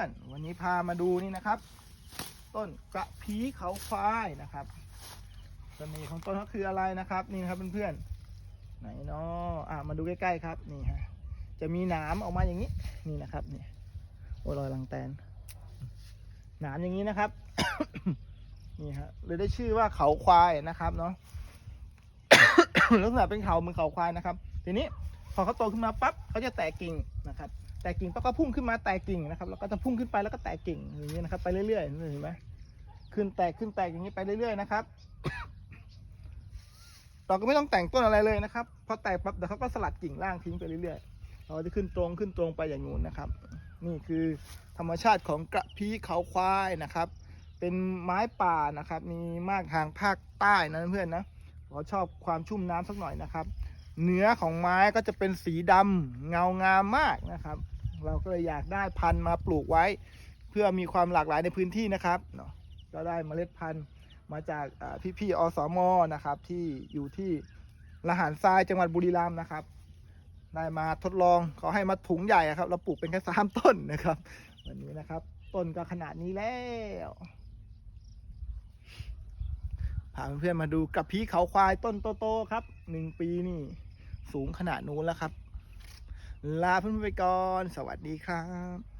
อนๆ วันนี้พามาดูนี่นะครับ ต้นกระพีเขาควายนะครับเสน่ห์ของต้นก็คืออะไรนะครับ นี่นครับเพื่อนๆไหนเนาะอะมาดูใกล้ๆครับนี่ฮะจะมีหนามออกมาอย่างนี้ นี่นะครับนี่โอ้ยรอยลังแตนหนามอย่างนี้นะครับ นี่ฮะเลยได้ชื่อว่าเขาควายนะครับเนาะลักษณะเป็นเขาเหมือนเขาควายนะครับ ทีนี้พอเขาโตขึ้นมาปั๊บเขาจะแตกกิ่งนะครับ แตกกิ่งปั๊บก็พุ่งขึ้นมาแตกกิ่งนะครับแล้วก็จะพุ่งขึ้นไปแล้วก็แตกกิ่งอย่างนี้ยนะครับไปเรื่อยๆเห็นไหมขึ้นแตกขึ้นแตกอย่างนี้ไปเรื่อยๆนะครับเราก็ไม่ต้องแต่งต้นอะไรเลยนะครับพอแตกปั๊บเดี๋ยวเขาก็สลัดกิ่งล่างทิ้งไปเรื่อยๆเราจะขึ้นตรงขึ้นตรงไปอย่างนู้นนะครับ นี่คือธรรมชาติของกระพี้เขาควายนะครับ เป็นไม้ป่านะครับ มีมากทางภาคใต้นะเพื่อนนะเราชอบความชุ่มน้ำสักหน่อยนะครับ เนื้อของไม้ก็จะเป็นสีดำเงางามมากนะครับ เราก็เลยอยากได้พันธุ์มาปลูกไว้ เพื่อมีความหลากหลายในพื้นที่นะครับเนาะก็ได้เมล็ดพันธุ์มาจากอ่พี่ๆอสมนะครับ ที่อยู่ที่ละหารทรายจังหวัดบุรีรัมย์นะครับ ได้มาทดลองเขาให้มาถุงใหญ่ครับ เราปลูกเป็นแค่สามต้นนะครับ วันนี้นะครับ ต้นก็ขนาดนี้แล้วาเพื่อนๆมาดูกับพีเขาควายต้นโตๆครับหนึ่งปีนี่ สูงขนาดนู้นแล้วครับ ลาเพื่อนๆไปก่อน สวัสดีครับ